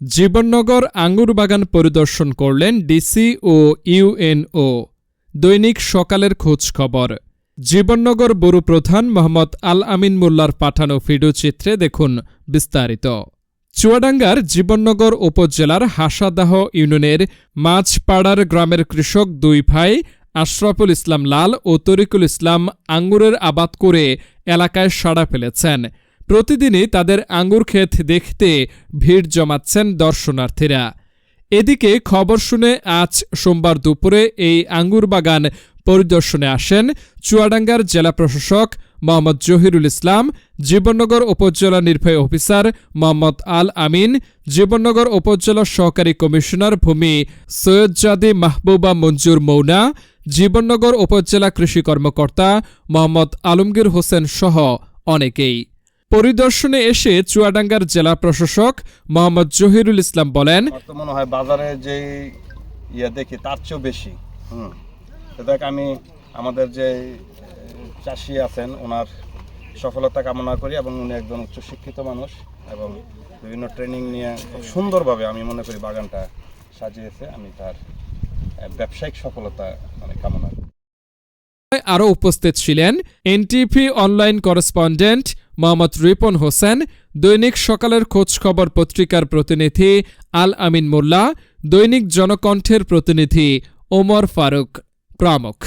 জীবননগর আঙ্গুর বাগান পরিদর্শন করলেন ডিসি ও ইউএনও দৈনিক সকালের খোঁজ খবর। জীবননগর বড়ু প্রধান মোহাম্মদ আল আমিন মোল্লার পাঠানো ভিডিও চিত্রে দেখুন বিস্তারিত। চুয়াডাঙ্গার জীবননগর উপজেলার হাসাদাহ ইউনিয়নের মাঝপাড়ার গ্রামের কৃষক দুই ভাই আশরাফুল ইসলাম লাল ও তরিকুল ইসলাম আঙ্গুরের আবাদ করে এলাকায় সাড়া ফেলেছেন। প্রতিদিনই তাদের আঙ্গুর ক্ষেত দেখতে ভিড় জমাচ্ছেন দর্শনার্থীরা। এদিকে খবর শুনে আজ সোমবার দুপুরে এই আঙ্গুর বাগান পরিদর্শনে আসেন চুয়াডাঙ্গার জেলা প্রশাসক মোহাম্মদ জহিরুল ইসলাম, জীবননগর উপজেলা নির্বাহী অফিসার মোহাম্মদ আল আমিন, জীবননগর উপজেলা সহকারী কমিশনার ভূমি সৈয়দজাদি মাহবুবা মঞ্জুর মৌনা, জীবননগর উপজেলা কৃষি কর্মকর্তা মোহাম্মদ আলমগীর হোসেন সহ অনেকেই। পরিদর্শনে এসে চুয়াডাঙ্গার জেলা প্রশাসক মোহাম্মদ জহিরুল ইসলাম বলেন মনে হয় বাজারে যে ইয়ে দেখি তার চেয়েও বেশি। হুম। দেখ আমি আমাদের যে চাষি আছেন ওনার সফলতা কামনা করি এবং উনি একজন উচ্চশিক্ষিত মানুষ এবং বিভিন্ন ট্রেনিং নিয়ে খুব সুন্দরভাবে আমি মনে করি বাগানটা সাজিয়েছে। আমি তার ব্যবসায়িক সফলতা মানে কামনা করি। আরও উপস্থিত ছিলেন NTV online correspondent Mohammad Ripon Hossain, দৈনিক সকালের খোঁজখবর পত্রিকার প্রতিনিধি আল আমিন মোল্লা, দৈনিক জনকণ্ঠের প্রতিনিধি ওমর ফারুক প্রমুখ।